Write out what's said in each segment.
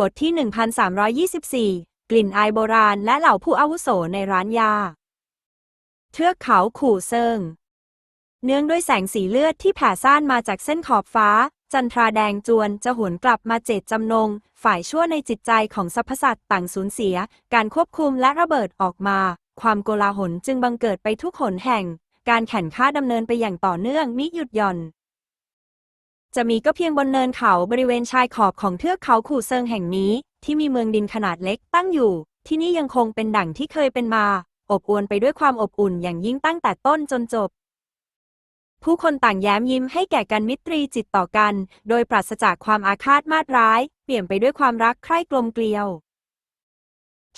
บทที่ 1324 กลิ่นอายโบราณและเหล่าผู้อาวุโสในร้านยา เทือกเขาขู่เซิง เนื่องด้วยแสงสีเลือดที่แผ่ซ่านมาจากเส้นขอบฟ้า จันทราแดงจวนจะหวนกลับมาเจตจำนง ฝ่ายชั่วในจิตใจของสรรพสัตว์ต่างสูญเสีย การควบคุมและระเบิดออกมา ความโกลาหลจึงบังเกิดไปทุกหนแห่ง การแข่งข้าดำเนินไปอย่างต่อเนื่องมิหยุดหย่อน จะมีก็เพียงบนเนินเขาบริเวณชายขอบของเทือกเขาขู่เซิงแห่งนี้ ที่มีเมืองดินขนาดเล็กตั้งอยู่ ที่นี่ยังคงเป็นดั่งที่เคยเป็นมา อบอวลไปด้วยความอบอุ่นอย่างยิ่งตั้งแต่ต้นจนจบ ผู้คนต่างแย้มยิ้มให้แก่กันมิตรีจิตต่อกัน โดยปราศจากความอาฆาตมาตร้าย เปลี่ยนไปด้วยความรักใคร่กลมเกลียว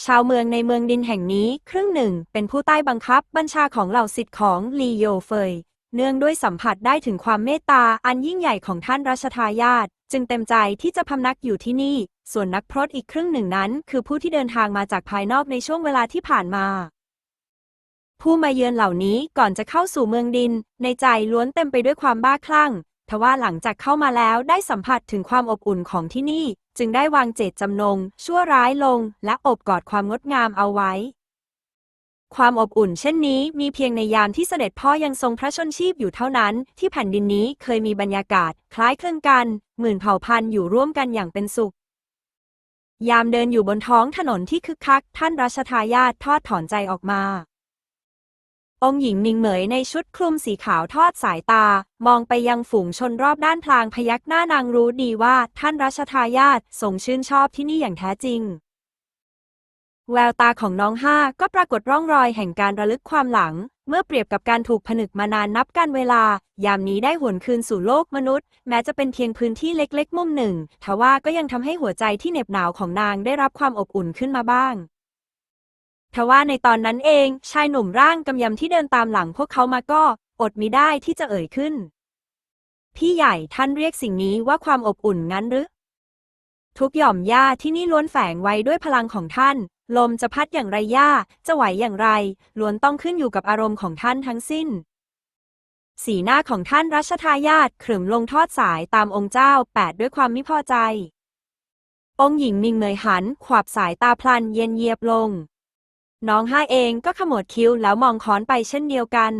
ชาวเมืองในเมืองดินแห่งนี้ ครึ่งหนึ่งเป็นผู้ใต้บังคับบัญชาของเหล่าสิทธิ์ของลีโยเฟย เนื่องด้วยสัมผัสได้ถึงความเมตตาอันยิ่งใหญ่ของท่านรัชทายาทจึงเต็มใจที่จะพำนักอยู่ที่นี่ ส่วนนักพรตอีกครึ่งหนึ่งนั้น คือผู้ที่เดินทางมาจากภายนอกในช่วงเวลาที่ผ่านมา ผู้มาเยือนเหล่านี้ก่อนจะเข้าสู่เมืองดิน ในใจล้วนเต็มไปด้วยความบ้าคลั่ง ทว่าหลังจากเข้ามาแล้วได้สัมผัสถึงความอบอุ่นของที่นี่ จึงได้วางเจตจำนง ชั่วร้ายลง และอบกอดความงดงามเอาไว้ ความอบอุ่นเช่นนี้มีเพียงในยามที่เสด็จพ่อยังทรงพระชนชีพอยู่เท่านั้น ที่แผ่นดินนี้เคยมีบรรยากาศ คล้ายคลึงกัน หมื่นเผ่าพันธุ์อยู่ร่วมกันอย่างเป็นสุข ยามเดินอยู่บนท้องถนนที่คึกคัก ท่านรัชทายาททอดถอนใจออกมา องค์หญิงมิงเหมยในชุดคลุมสีขาวทอดสายตา มองไปยังฝูงชนรอบด้านพลางพยักหน้านางรู้ดีว่าท่านรัชทายาททรงชื่นชอบที่นี่อย่างแท้จริง แววตาของน้องห้าก็ปรากฏร่องรอยแห่งการระลึกความหลัง เมื่อเปรียบกับการถูกผนึกมานานนับการเวลา ยามนี้ได้หวนคืนสู่โลกมนุษย์ แม้จะเป็นเพียงพื้นที่เล็กๆ มุมหนึ่งทว่าก็ยังทำให้หัวใจที่เหน็บหนาวของนางได้รับความอบอุ่นขึ้นมาบ้างทว่าในตอนนั้นเอง ชายหนุ่มร่างกำยำที่เดินตามหลังพวกเขามาก็ อดมิได้ที่จะเอ่ยขึ้น พี่ใหญ่ท่านเรียกสิ่งนี้ว่าความอบอุ่นงั้นหรือ ทุกหย่อมหญ้าที่นี่ล้วนแฝงไว้ด้วยพลังของท่าน ลมจะพัดอย่างไรหญ้าจะไหวอย่างไร ล้วนต้องขึ้นอยู่กับอารมณ์ของท่านทั้งสิ้น สีหน้าของท่านรัชทายาทขรึมลงทอดสายตามองค์เจ้าแปดด้วยความไม่พอใจ องค์หญิงมิงเหมยหัน ขวับสายตาพลันเย็นเยียบลง น้องห้าเองก็ขมวดคิ้วแล้วมองค้อนไปเช่นเดียวกัน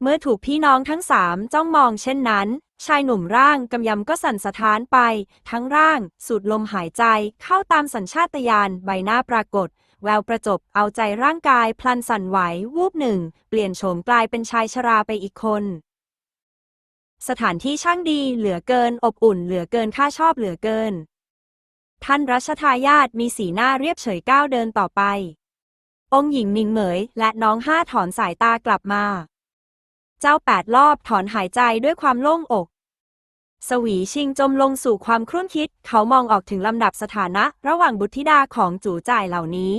เมื่อถูกพี่น้องทั้งสามจ้องมองเช่นนั้น ชายหนุ่มร่างกำยำก็สั่นสะท้านไป ทั้งร่าง สูดลมหายใจ เข้าตามสัญชาตญาณใบหน้าปรากฏ แววประจบ เอาใจร่างกาย พลันสั่นไหว วูบหนึ่ง เปลี่ยนโฉมกลายเป็นชายชราไปอีกคน สถานที่ช่างดีเหลือเกิน อบอุ่นเหลือเกินข้าชอบเหลือเกิน ท่านรัชทายาทมีสีหน้าเรียบเฉยก้าวเดินต่อไป องค์หญิงมิงเหมย และน้องห้าถอนสายตากลับมา เจ้าแปดรอบถอนหายใจด้วยความโล่งอก สวีชิงจมลงสู่ความครุ่นคิด เขามองออกถึงลำดับสถานะ ระหว่างบุตรธิดาของจูจ่ายเหล่านี้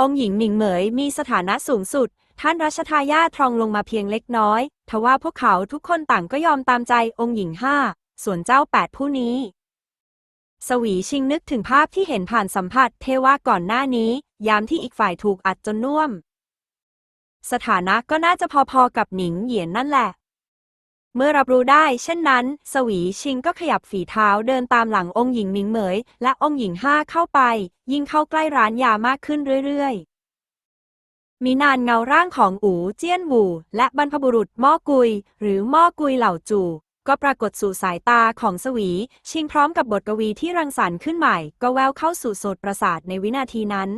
องค์หญิงหนิงเหมยมีสถานะสูงสุด ท่านรัชทายาททรองลงมาเพียงเล็กน้อย ทว่าพวกเขาทุกคนต่างก็ยอมตามใจองค์หญิงห้า ส่วนเจ้าแปดผู้นี้สวีชิงนึกถึงภาพที่เห็นผ่านสัมผัสเทวาก่อนหน้านี้ ยามที่อีกฝ่ายถูกอัดจนน่วม สถานะก็น่าจะพอๆกับหนิงเหยียนนั่นแหละ เมื่อรับรู้ได้ เช่นนั้น สวีชิงก็ขยับฝีเท้าเดินตามหลังองค์หญิงหมิงเหมย และองค์หญิงห้าเข้าไป ยิ่งเข้าใกล้ร้านยามากขึ้นเรื่อยๆ มีนานเงาร่างของอูเจี้ยนหวูและบรรพบุรุษม่อกุย หรือม่อกุยเหล่าจู่ก็ปรากฏสู่สายตาของสวี ชิงพร้อมกับบทกวีที่รังสรรค์ขึ้นใหม่ ก็แววเข้าสู่โสดประสาทในวินาทีนั้น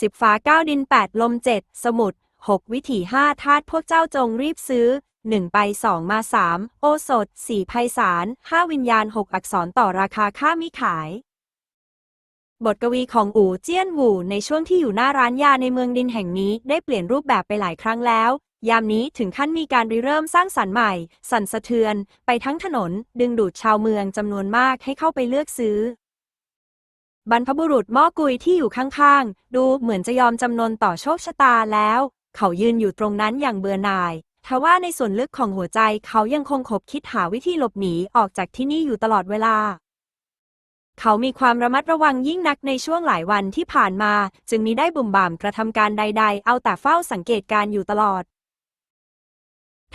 สิบฟ้าเก้าดินแปดลมเจ็ดสมุดหกวิถีห้าธาตุพวกเจ้าจงรีบซื้อหนึ่งไปสองมาสามโอสถสี่ไพศาลห้าวิญญาณหกอักษรต่อราคาค่ามิขาย บทกวีของอู่เจี้ยนหวูในช่วงที่อยู่หน้าร้านยาในเมืองดินแห่งนี้ได้เปลี่ยนรูปแบบไปหลายครั้งแล้ว ยามนี้ถึงขั้นมีการริเริ่มสร้างสรรค์ใหม่ สั่นสะเทือน ไปทั้งถนน ดึงดูดชาวเมืองจำนวนมากให้เข้าไปเลือกซื้อ บรรพบุรุษมอกุยที่อยู่ข้างๆ ดูเหมือนจะยอมจำนนต่อโชคชะตาแล้ว เขายืนอยู่ตรงนั้นอย่างเบื่อหน่ายทว่าในส่วนลึกของหัวใจเขายังคงคบคิดหาวิธีหลบหนีออกจากที่นี่อยู่ตลอดเวลา เขามีความระมัดระวังยิ่งนักในช่วงหลายวันที่ผ่านมา จึงมิได้บุ่มบ่ามกระทำการใด ๆ เอาแต่เฝ้าสังเกตการณ์อยู่ตลอด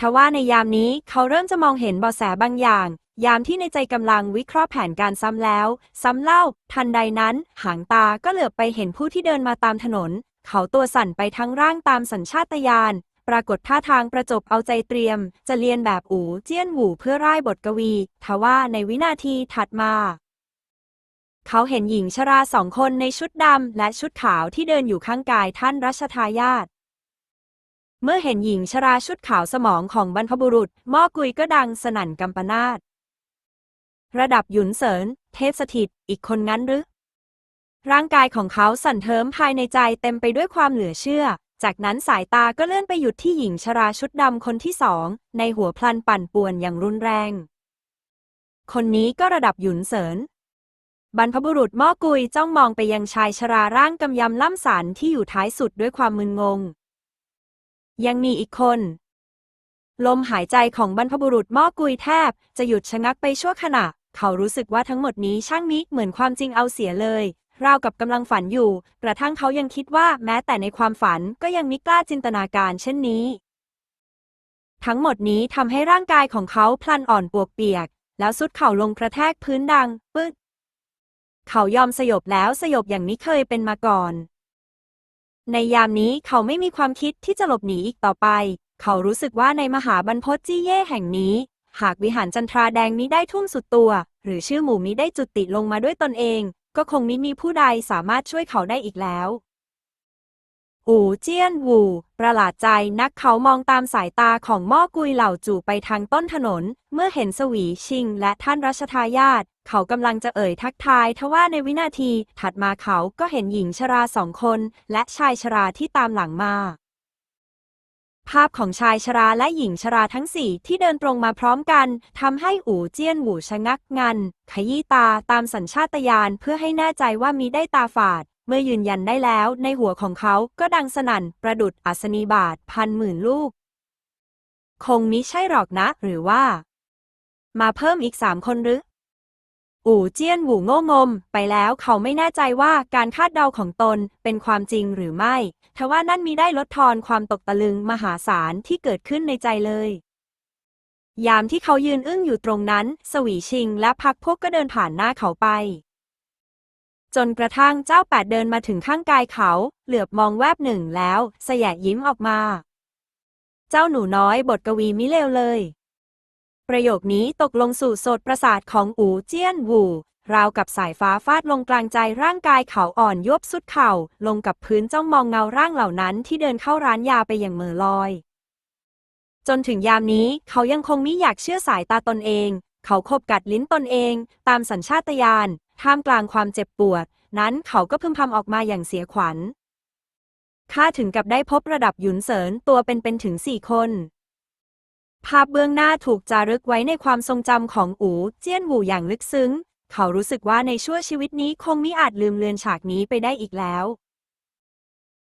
ทว่าในยามนี้เขาเริ่มจะมองเห็นเบาะแสบางอย่าง ยามที่ในใจกำลังวิเคราะห์แผนการซ้ำแล้ว ซ้ำเล่า ทันใดนั้น หางตาก็เหลือบไปเห็นผู้ที่เดินมาตามถนน เขาตัวสั่นไปทั้งร่างตามสัญชาตญาณปรากฏท่าทางประจบเอาใจเตรียม จะเรียนแบบอูเจี้ยนหวูเพื่อร่ายบทกวี ทว่าในวินาทีถัดมา เขาเห็นหญิงชราสองคนในชุดดำและชุดขาวที่เดินอยู่ข้างกายท่านรัชทายาทเมื่อเห็นหญิงชราชุดขาวสมองของบรรพบุรุษหมอกุยก็ดังสนั่นกำปนาต ระดับหยุนเสินเทพสถิต อีกคนงั้นหรือ ร่างกายของเขาสั่นเทิมภายในใจเต็มไปด้วยความเหลือเชื่อ จากนั้นสายตาก็เลื่อนไปหยุดที่หญิงชราชุดดำคนที่สอง ในหัวพลันปั่นป่วนอย่างรุนแรง คนนี้ก็ระดับหยุนเสินบรรพบุรุษหมอกุยจ้องมองไปยังชายชราร่างกำยำล่ำสันที่อยู่ท้ายสุดด้วยความมึนงง ยังมีอีกคนลมหายใจของบรรพบุรุษหมอกุยแทบจะหยุดชะงักไปชั่วขณะ เขารู้สึกว่าทั้งหมดนี้ช่างมิเหมือนความจริงเอาเสียเลย ราวกับกำลังฝันอยู่ กระทั่งเขายังคิดว่าแม้แต่ในความฝันก็ยังมิกล้าจินตนาการเช่นนี้ ทั้งหมดนี้ทำให้ร่างกายของเขาพลันอ่อนปวกเปียก แล้วสุดเข่าลงกระแทกพื้นดัง ปึ๊ดเขายอมสยบแล้วสยบอย่างนี้เคยเป็นมาก่อน ในยามนี้เขาไม่มีความคิดที่จะหลบหนีอีกต่อไป เขารู้สึกว่าในมหาบรรพตจี้เย่แห่งนี้ หากวิหารจันทราแดงนี้ได้ทุ่มสุดตัว หรือชื่อหมู่มิได้จุติลงมาด้วยตนเอง ก็คงมิมีผู้ใดสามารถช่วยเขาได้อีกแล้วอูเจี้ยนวูประหลาดใจนักเขามองตามสายตาของหม้อกุยเหล่าจู่ไปทางต้นถนน เมื่อเห็นสวีชิง และท่านรัชทายาทเขากำลังจะเอ่ยทักทายทว่าในวินาที ถัดมาเขาก็เห็นหญิงชราสองคน และชายชราที่ตามหลังมา ภาพของชายชราและหญิงชราทั้งสี่ที่เดินตรงมาพร้อมกันทำให้อู่เจี้ยนหวูชะงักงัน ขยี้ตาตามสัญชาตญาณเพื่อให้แน่ใจว่ามีได้ตาฝาด เมื่อยืนยันได้แล้ว ในหัวของเขาก็ดังสนั่น ประดุดอัศนีบาทพันหมื่นลูก คงมิใช่หรอกนะ หรือว่า มาเพิ่มอีกสามคนหรือ อู่เจี้ยนหูโง่งม ไปแล้วเขาไม่แน่ใจว่าการคาดเดาของตนเป็นความจริงหรือไม่ทว่านั่นมีได้ลดทอนความตกตะลึงมหาศาลที่เกิดขึ้นในใจเลย ยามที่เขายืนอึ้งอยู่ตรงนั้น สวีชิงและพักพวกก็เดินผ่านหน้าเขาไป จนกระทั่งเจ้าแปดเดินมาถึงข้างกายเขา เหลือบมองแวบหนึ่งแล้ว สยะยิ้มออกมา เจ้าหนูน้อยบทกวีมิเลวเลย ประโยคนี้ตกลงสู่โสตประสาทของอูเจี้ยนหวูราวกับสายฟ้าฟาดลงกลางใจร่างกายเขาอ่อนยวบสุดเข่า ลงกับพื้นจ้องมองเงาร่างเหล่านั้นที่เดินเข้าร้านยาไปอย่างเม่อลอย จนถึงยามนี้เขายังคงมิอยากเชื่อสายตาตนเอง เขาคบกัดลิ้นตนเอง ตามสัญชาตญาณท่ามกลางความเจ็บปวด นั้นเขาก็พึมพำออกมาอย่างเสียขวัญข้าถึงกับได้พบระดับหยุนเสริญตัวเป็นๆถึงสี่คน ภาพเบื้องหน้าถูกจารึกไว้ในความทรงจำของอูเจี้ยนหวูอย่างลึกซึ้ง เขารู้สึกว่าในชั่วชีวิตนี้คงมิอาจลืมเลือนฉากนี้ไปได้อีกแล้ว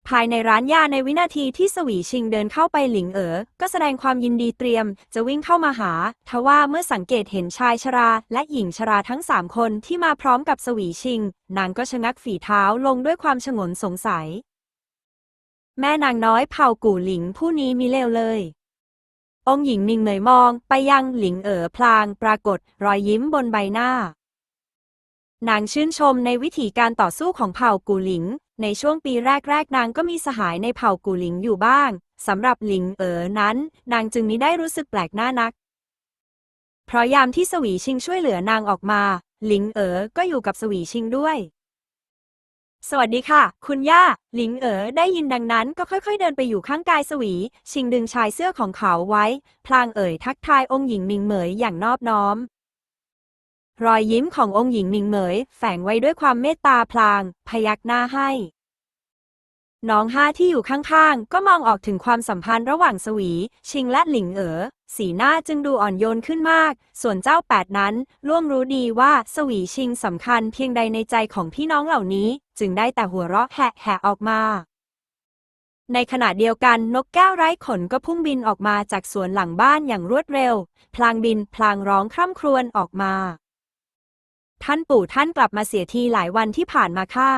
ภายในร้านยาในวินาทีที่สวีชิงเดินเข้าไปหลิงเอ๋อ ก็แสดงความยินดีเตรียม จะวิ่งเข้ามาหา ทว่าเมื่อสังเกตเห็นชายชราและหญิงชราทั้งสามคนที่มาพร้อมกับสวีชิง นางก็ชะงักฝีเท้าลงด้วยความฉงนสงสัย แม่นางน้อยเผ่ากู่หลิงผู้นี้มีเลวเลย องหญิงนิ่งเหมยมองไปยังหลิงเอ๋อพลางปรากฏรอยยิ้มบนใบหน้า นางชื่นชมในวิธีการต่อสู้ของเผ่ากูหลิง ในช่วงปีแรกๆ นางก็มีสหายในเผ่ากูหลิงอยู่บ้างสำหรับหลิงเอ๋อนั้น นางจึงมิได้รู้สึกแปลกหน้านัก เพราะยามที่สวีชิงช่วยเหลือนางออกมา หลิงเอ๋อก็อยู่กับสวีชิงด้วย สวัสดีค่ะ คุณย่า หลิงเอ๋อได้ยินดังนั้นก็ค่อยๆเดินไปอยู่ข้างกายสวี ชิงดึงชายเสื้อของเขาไว้ พลางเอ๋ยทักทายองค์หญิงหมิงเหมยอย่างนอบน้อม รอยยิ้มขององค์หญิงหมิงเหมย แฝงไว้ด้วยความเมตตาพลาง พยักหน้าให้ น้องห้าที่อยู่ข้างๆ ก็มองออกถึงความสัมพันธ์ระหว่างสวี ชิงและหลิงเอ๋อ สีหน้าจึงดูอ่อนโยนขึ้นมาก ส่วนเจ้าแปดนั้นล่วงรู้ดีว่าสวีชิงสำคัญเพียงใดในใจของพี่น้องเหล่านี้ จึงได้แต่หัวเราะแหะๆออกมา ในขณะเดียวกันนกแก้วไร้ขนก็พุ่งบินออกมาจากสวนหลังบ้านอย่างรวดเร็ว พลางบินพลางร้องคร่ำครวญออกมา ท่านปู่ท่านกลับมาเสียทีหลายวันที่ผ่านมาค่ะ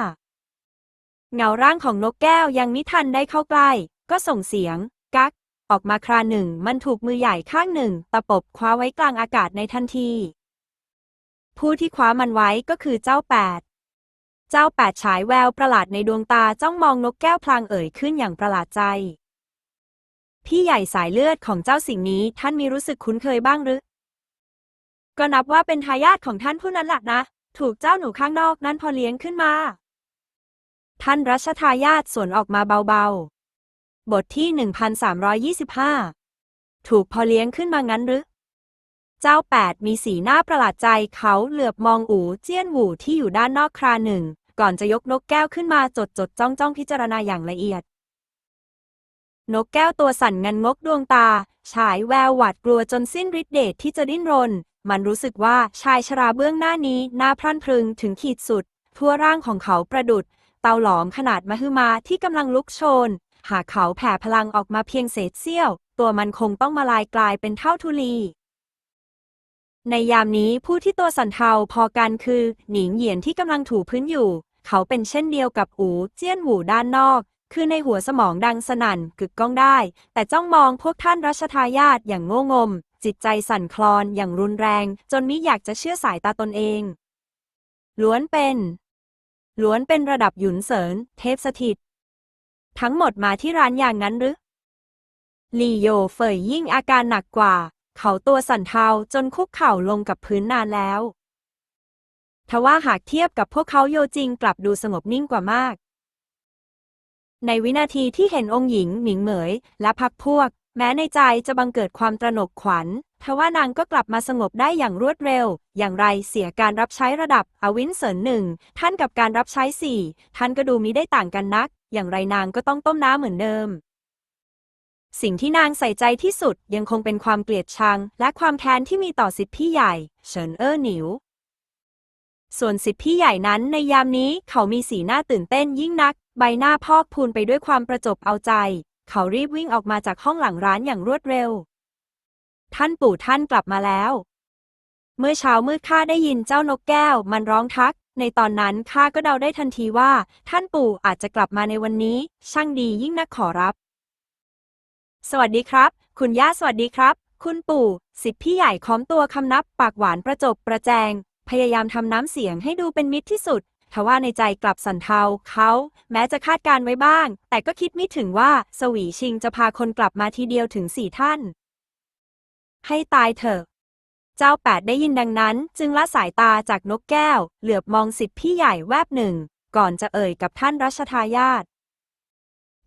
เงาร่างของนกแก้วยังมิทันได้เข้าใกล้ ก็ส่งเสียง กัก ออกมาคราหนึ่ง มันถูกมือใหญ่ข้างหนึ่ง ตะปบคว้าไว้กลางอากาศในทันที ผู้ที่คว้ามันไว้ก็คือเจ้าแปด เจ้าแปดฉายแววประหลาดในดวงตาจ้องมองนกแก้วพลางเอ่ยขึ้นอย่างประหลาดใจ พี่ใหญ่สายเลือดของเจ้าสิ่งนี้ท่านมีรู้สึกคุ้นเคยบ้างหรือ ก็นับว่าเป็นทายาทของท่านผู้นั้นแหละนะ ถูกเจ้าหนูข้างนอกนั้นพอเลี้ยงขึ้นมา ท่านรัชทายาทสวนออกมาเบาๆ บทที่ 1325 ถูกพอเลี้ยงขึ้นมางั้นหรือ เจ้าแปดมีสีหน้าประหลาดใจเขาเหลือบมองอูเจี้ยนหวูที่อยู่ด้านนอกคราหนึ่ง ก่อนจะยกนกแก้วขึ้นมาจดจดจ้องจ้องพิจารณาอย่างละเอียด นกแก้วตัวสั่นงันงกดวงตา ฉายแววหวาดกลัวจนสิ้นฤทธิ์เดชที่จะดิ้นรน มันรู้สึกว่าชายชราเบื้องหน้านี้หน้าพรั่นพรึงถึงขีดสุดทั่วร่างของเขาประดุด ตาหลอมขนาดมหึมาที่กำลังลุกโชน หากเขาแผ่พลังออกมาเพียงเศษเสี้ยว ตัวมันคงต้องมาลายกลายเป็นเท่าทุลี ในยามนี้ผู้ที่ตัวสั่นเทาพอกันคือ หนิงเหยียนที่กำลังถูพื้นอยู่ เขาเป็นเช่นเดียวกับอูเจี้ยนหูด้านนอก คือในหัวสมองดังสนั่นกึกก้องได้ แต่จ้องมองพวกท่านรัชทายาทอย่างโง่งม จิตใจสั่นคลอนอย่างรุนแรง จนมิอยากจะเชื่อสายตาตนเองล้วนเป็น ล้วนเป็นระดับหยุนเสริญ เทพสถิต ทั้งหมดมาที่ร้านอย่างนั้นหรือลีโยเฟยยิ่งอาการหนักกว่า เขาตัวสั่นเทาจนคุกเข่าลงกับพื้นนานแล้ว ทว่าหากเทียบกับพวกเขาโยจริงกลับดูสงบนิ่งกว่ามาก ในวินาทีที่เห็นองค์หญิงหมิงเหมย และพักพวก แม้ในใจจะบังเกิดความตระหนกขวัญทว่านางก็กลับมาสงบได้อย่างรวดเร็ว อย่างไรเสียการรับใช้ระดับอวินเสริญหนึ่ง ท่านกับการรับใช้สี่ท่านก็ดูมิได้ต่างกันนัก อย่างไรนางก็ต้องต้มน้ำเหมือนเดิม สิ่งที่นางใส่ใจที่สุดยังคงเป็นความเกลียดชัง และความแค้นที่มีต่อสิทธิพี่ใหญ่ เฉินเอ้อหนิว ส่วนสิทธิพี่ใหญ่นั้นในยามนี้เขามีสีหน้าตื่นเต้นยิ่งนัก ใบหน้าพอกพูนไปด้วยความประจบเอาใจ เขารีบวิ่งออกมาจากห้องหลังร้านอย่างรวดเร็ว ท่านปู่ท่านกลับมาแล้ว เมื่อเช้ามืดข้าได้ยินเจ้านกแก้ว มันร้องทัก ในตอนนั้นข้าก็เดาได้ทันทีว่า ท่านปู่อาจจะกลับมาในวันนี้ ช่างดียิ่งนักขอรับ สวัสดีครับ คุณย่าสวัสดีครับ คุณปู่ สิทธิพี่ใหญ่ค้อมตัวคำนับ ปากหวานประจบประแจง พยายามทำน้ำเสียงให้ดูเป็นมิตรที่สุด ทว่าในใจกลับสั่นเทาเขา แม้จะคาดการไว้บ้าง แต่ก็คิดไม่ถึงว่าสวีชิงจะพาคนกลับมาทีเดียวถึงสี่ท่าน ให้ตายเถอะ เจ้าแปดได้ยินดังนั้น จึงละสายตาจากนกแก้ว เหลือบมองสิทธิพี่ใหญ่แวบหนึ่ง ก่อนจะเอ่ยกับท่านรัชทายาท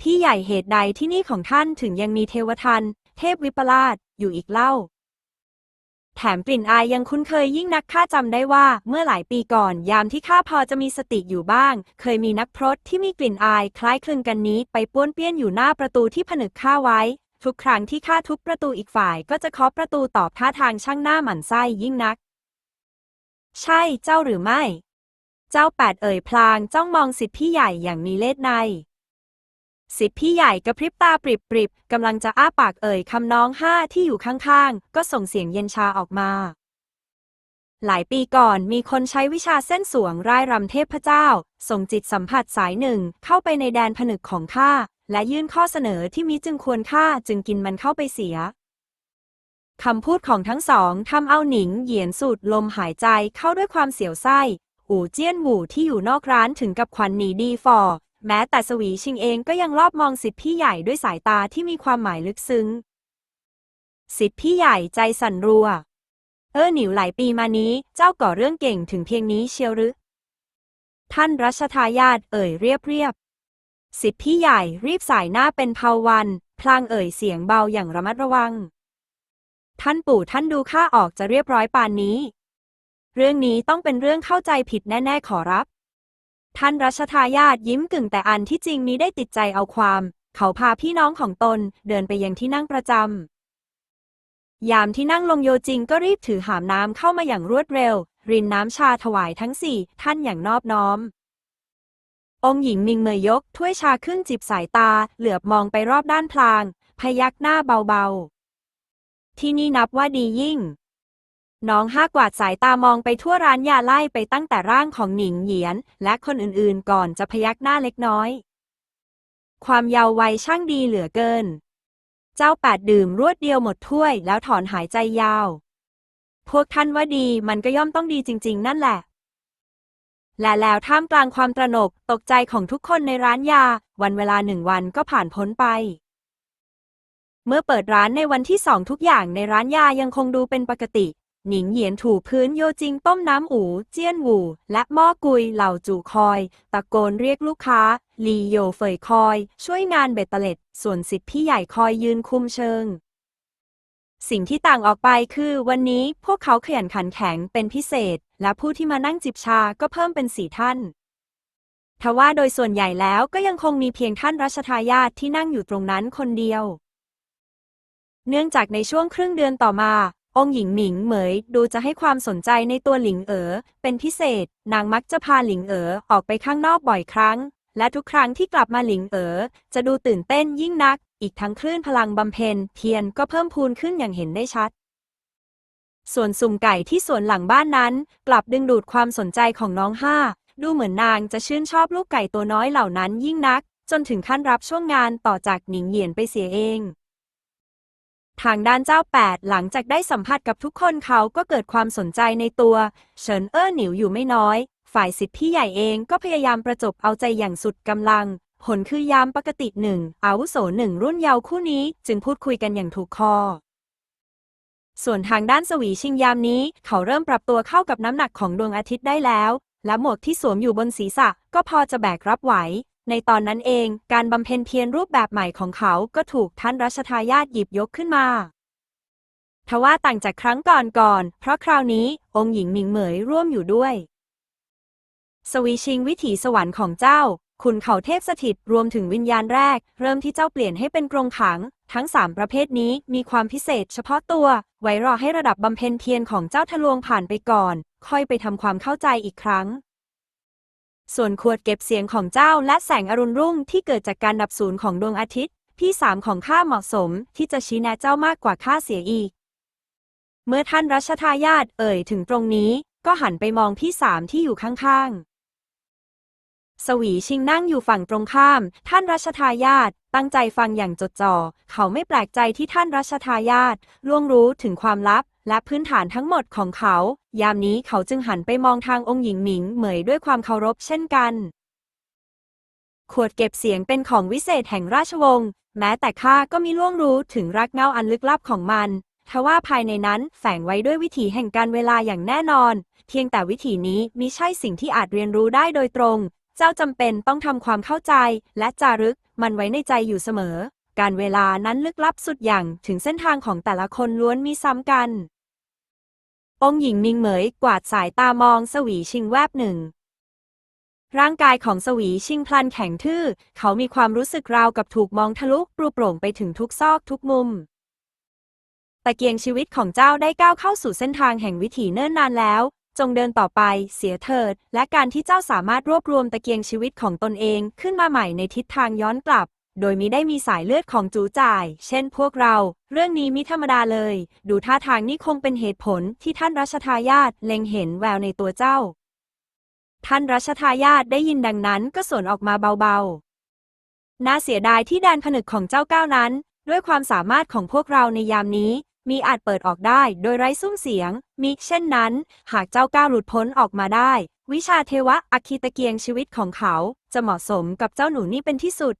พี่ใหญ่เหตุใดที่นี่ของท่านถึงยังมีเทวทัน เทพวิปลาสอยู่อีกเล่า แถมกลิ่นอายยังคุ้นเคยยิ่งนักข้าจำได้ว่า เมื่อหลายปีก่อน ยามที่ข้าพอจะมีสติอยู่บ้าง เคยมีนักพรตที่มีกลิ่นอายคล้ายคลึงกันนี้ ไปป้วนเปี้ยนอยู่หน้าประตูที่ผนึกข้าไว้ ทุกครั้งที่ข้าทุบประตูอีกฝ่าย ก็จะเคาะประตูตอบท่าทางช่างหน้าหมันไส้ยิ่งนัก ใช่เจ้าหรือไม่ เจ้าแปดเอ่ยพลางจ้องมองสิทธิพี่ใหญ่อย่างมีเล่ห์ใน สิทธิพี่ใหญ่กระพริบตาปริบปริบๆกำลังจะอ้าปากเอ่ยคำน้องห้าที่อยู่ข้างๆ ก็ส่งเสียงเย็นชาออกมา หลายปีก่อนมีคนใช้วิชาเส้นสวงร่ายรำเทพเจ้า ส่งจิตสัมผัสสายหนึ่งเข้าไปในแดนผนึกของข้า และยื่นข้อเสนอที่มิจึงควรค่าจึงกินมันเข้าไปเสียคำพูดของทั้งสองทำเอาหนิงเหยียนสูดลมหายใจเข้าด้วยความเสียวไส้ อู่เจี้ยนหวูที่อยู่นอกร้านถึงกับควันหนีดีฟอ แม้แต่สวีชิงเองก็ยังรอบมองสิทธิพี่ใหญ่ด้วยสายตาที่มีความหมายลึกซึ้ง สิทธิพี่ใหญ่ใจสั่นรัว เออหนิวหลายปีมานี้เจ้าก่อเรื่องเก่งถึงเพียงนี้เชียวหรือ ท่านรัชทายาทเอ่ยเรียบเรียบ สิทธิพี่ใหญ่รีบสายหน้าเป็นเผาวัน พลางเอ่ยเสียงเบาอย่างระมัดระวัง ท่านปู่ท่านดูข้าออกจะเรียบร้อยปานนี้ เรื่องนี้ต้องเป็นเรื่องเข้าใจผิดแน่ๆขอรับ ท่านรัชทายาทยิ้มกึ่งแต่อันที่จริงมิได้ติดใจเอาความ เขาพาพี่น้องของตนเดินไปยังที่นั่งประจำ ยามที่นั่งลงโยจิงก็รีบถือหามน้ำเข้ามาอย่างรวดเร็ว รินน้ำชาถวายทั้งสี่ท่านอย่างนอบน้อม องค์หญิงมิงเมยยกถ้วยชาขึ้นจิบสายตา เหลือบมองไปรอบด้านพลาง พยักหน้าเบาๆ ที่นี่นับว่าดียิ่ง น้องห้ากวาดสายตามองไปทั่วร้านยาไล่ไปตั้งแต่ร่างของหนิงเหยียน และคนอื่นๆก่อนจะพยักหน้าเล็กน้อย ความเยาว์วัยช่างดีเหลือเกิน เจ้าแปดดื่มรวดเดียวหมดถ้วยแล้วถอนหายใจยาว พวกท่านว่าดีมันก็ย่อมต้องดีจริง ๆ นั่นแหละ และแล้วท่ามกลางความตระหนกตกใจของทุกคนในร้านยา วันเวลาหนึ่งวันก็ผ่านพ้นไปเมื่อเปิดร้านในวันที่สองทุกอย่างในร้านยายังคงดูเป็นปกติ หนิงเหยียนถูพื้นโยจิงต้มน้ำอูเจี้ยนหูและหม้อกุยเหล่าจู่คอย ตะโกนเรียกลูกค้า ลีโยเฟยคอย ช่วยงานเบ็ดเตล็ด ส่วนสิทธิ์พี่ใหญ่คอยยืนคุมเชิง สิ่งที่ต่างออกไปคือวันนี้พวกเขาขยันขันแข็งเป็นพิเศษ และผู้ที่มานั่งจิบชาก็เพิ่มเป็นสี่ท่านทว่าโดยส่วนใหญ่แล้วก็ยังคงมีเพียงท่านรัชทายาทที่นั่งอยู่ตรงนั้นคนเดียวเนื่องจากในช่วงครึ่งเดือนต่อมา องหญิงหมิงเหมยดูจะให้ความสนใจในตัวหลิงเอ๋อเป็นพิเศษ นางมักจะพาหลิงเอ๋อออกไปข้างนอกบ่อยครั้ง และทุกครั้งที่กลับมาหลิงเอ๋อจะดูตื่นเต้นยิ่งนัก อีกทั้งคลื่นพลังบำเพ็ญเพียรก็เพิ่มพูนขึ้นอย่างเห็นได้ชัด ส่วนสุ่มไก่ที่สวนหลังบ้านนั้น กลับดึงดูดความสนใจของน้องห้า ดูเหมือนนางจะชื่นชอบลูกไก่ตัวน้อยเหล่านั้นยิ่งนัก จนถึงขั้นรับช่วงงานต่อจากหนิงเหยียนไปเสียเอง ทางด้านเจ้าแปดหลังจากได้สัมผัสกับทุกคนเขาก็เกิดความสนใจในตัว เฉินเอ้อหนิวอยู่ไม่น้อย ฝ่ายสิทธิพี่ใหญ่เองก็พยายามประจบเอาใจอย่างสุดกำลัง ผลคือยามปกติหนึ่งอาวุโสหนึ่งรุ่นเยาว์คู่นี้ จึงพูดคุยกันอย่างถูกคอ ส่วนทางด้านสวีชิงยามนี้ เขาเริ่มปรับตัวเข้ากับน้ำหนักของดวงอาทิตย์ได้แล้ว และหมวกที่สวมอยู่บนศีรษะก็พอจะแบกรับไหว ในตอนนั้นเอง การบำเพ็ญเพียรรูปแบบใหม่ของเขาก็ถูกท่านรัชทายาทหยิบยกขึ้นมา ทว่าต่างจากครั้งก่อนๆ เพราะคราวนี้องค์หญิงหมิงเหมยร่วมอยู่ด้วย สวีชิงวิถีสวรรค์ของเจ้าขุนเขาเทพสถิตรวมถึงวิญญาณแรก เริ่มที่เจ้าเปลี่ยนให้เป็นกรงขัง ทั้งสามประเภทนี้มีความพิเศษเฉพาะตัว ไว้รอให้ระดับบำเพ็ญเพียรของเจ้าทะลวงผ่านไปก่อน ค่อยไปทำความเข้าใจอีกครั้ง ส่วนขวดเก็บเสียงของเจ้าและแสงอรุณรุ่งที่เกิดจากการดับศูนย์ของดวงอาทิตย์ พี่สามของข้าเหมาะสมที่จะชี้แนะเจ้ามากกว่าข้าเสียอีก เมื่อท่านรัชทายาทเอ่ยถึงตรงนี้ ก็หันไปมองพี่สามที่อยู่ข้างๆ สวีชิงนั่งอยู่ฝั่งตรงข้าม ท่านรัชทายาทตั้งใจฟังอย่างจดจ่อ เขาไม่แปลกใจที่ท่านรัชทายาทล่วงรู้ถึงความลับ และพื้นฐานทั้งหมดของเขา ยามนี้เขาจึงหันไปมองทางองค์หญิงหมิงเหมยด้วยความเคารพเช่นกัน ขวดเก็บเสียงเป็นของวิเศษแห่งราชวงศ์แม้แต่ข้าก็มีล่วงรู้ถึงรักเงาอันลึกลับของมันทว่าภายในนั้นแฝงไว้ด้วยวิถีแห่งการเวลาอย่างแน่นอน เพียงแต่วิถีนี้มิใช่สิ่งที่อาจเรียนรู้ได้โดยตรง เจ้าจำเป็นต้องทำความเข้าใจและจารึกมันไว้ในใจอยู่เสมอ การเวลานั้นลึกลับสุดอย่างถึงเส้นทางของแต่ละคนล้วนมีซ้ำกัน องหญิงมิงเหมยกวาดสายตามองสวีชิงแวบหนึ่ง ร่างกายของสวีชิงพลันแข็งทื่อ เขามีความรู้สึกราวกับถูกมองทะลุปลุโปร่งไปถึงทุกซอกทุกมุมตะเกียงชีวิตของเจ้าได้ก้าวเข้าสู่เส้นทางแห่งวิถีเนิ่นนานแล้ว จงเดินต่อไป เสียเถิด และการที่เจ้าสามารถรวบรวมตะเกียงชีวิตของตนเองขึ้นมาใหม่ในทิศทางย้อนกลับ โดยมิได้มีสายเลือดของจูจ่าย เช่นพวกเรา เรื่องนี้มิธรรมดาเลย ดูท่าทางนี้คงเป็นเหตุผลที่ท่านรัชทายาทเล็งเห็นแววในตัวเจ้า ท่านรัชทายาทได้ยินดังนั้นก็สวนออกมาเบาๆน่าเสียดายที่แดนผนึกของเจ้าก้าวนั้น ด้วยความสามารถของพวกเราในยามนี้ มีอาจเปิดออกได้โดยไร้ซุ้มเสียง มิเช่นนั้น หากเจ้าก้าวหลุดพ้นออกมาได้ วิชาเทวะอัคคีตะเกียงชีวิตของเขาจะเหมาะสมกับเจ้าหนูนี่เป็นที่สุด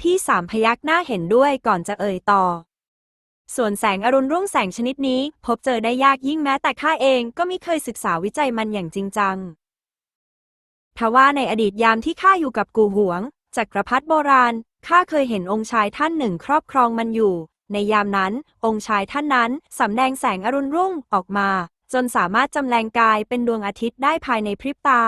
พี่สามพยักหน้าเห็นด้วยก่อนจะเอ่ยต่อ ส่วนแสงอรุณรุ่งแสงชนิดนี้ พบเจอได้ยากยิ่งแม้แต่ข้าเองก็ไม่เคยศึกษาวิจัยมันอย่างจริงจังทว่าในอดีตยามที่ข้าอยู่กับกูหวงจักรพรรดิโบราณข้าเคยเห็นองค์ชายท่านหนึ่งครอบครองมันอยู่ ในยามนั้น องค์ชายท่านนั้นสำแดงแสงอรุณรุ่งออกมา จนสามารถจำแรงกายเป็นดวงอาทิตย์ได้ภายในพริบตา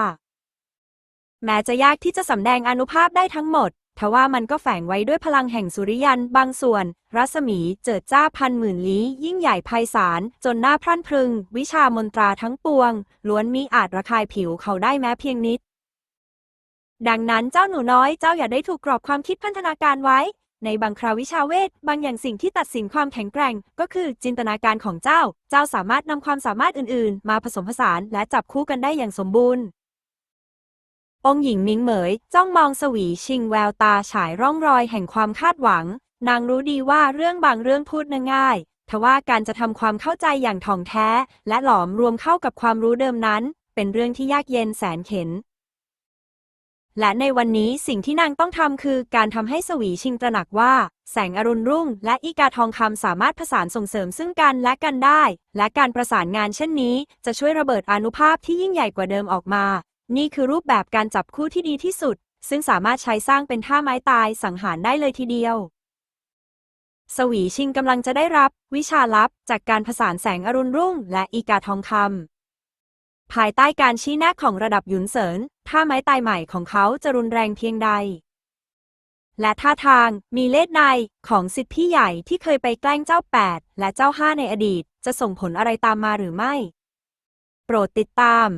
แม้จะยากที่จะสำแดงอนุภาพได้ทั้งหมดทว่ามันก็แฝงไว้ด้วยพลังแห่งสุริยันบางส่วน รัศมีเจิดจ้าพันหมื่นลี้ ยิ่งใหญ่ไพศาล จนหน้าพรั่นพรึง วิชามนตราทั้งปวง ล้วนมีอาจระคายผิวเขาได้แม้เพียงนิด ดังนั้นเจ้าหนูน้อยเจ้าอย่าได้ถูกกรอบความคิดพันธนาการไว้ ในบางคราววิชาเวท บางอย่างสิ่งที่ตัดสินความแข็งแกร่ง ก็คือจินตนาการของเจ้า เจ้าสามารถนำความสามารถอื่นๆ มาผสมผสานและจับคู่กันได้อย่างสมบูรณ์ องค์หญิงมิงเหมย จ้องมองสวีชิงแววตาฉายร่องรอยแห่งความคาดหวัง นางรู้ดีว่าเรื่องบางเรื่องพูดง่ายทว่าการจะทำความเข้าใจอย่างถ่องแท้ และหลอมรวมเข้ากับความรู้เดิมนั้น เป็นเรื่องที่ยากเย็นแสนเข็ญ และในวันนี้สิ่งที่นางต้องทำคือการทำให้สวีชิงตระหนักว่า แสงอรุณรุ่ง และอีกาทองคำสามารถผสานส่งเสริมซึ่งกันและกันได้ และการประสานงานเช่นนี้ จะช่วยระเบิดอนุภาพที่ยิ่งใหญ่กว่าเดิมออกมา นี่คือรูปแบบการจับคู่ที่ดีที่สุด ซึ่งสามารถใช้สร้างเป็นท่าไม้ตายสังหารได้เลยทีเดียว สวีชิงกำลังจะได้รับ วิชาลับจากการผสานแสงอรุณรุ่ง และอีกาทองคำภายใต้การชี้แนะของระดับหยุนเสิน ท่าไม้ตายใหม่ของเขาจะรุนแรงเพียงใด และท่าทางมีเลดในของสิทธิพี่ใหญ่ที่เคยไปแกล้งเจ้าแปดและเจ้าห้าในอดีตจะส่งผลอะไรตามมาหรือไม่ โปรดติดตาม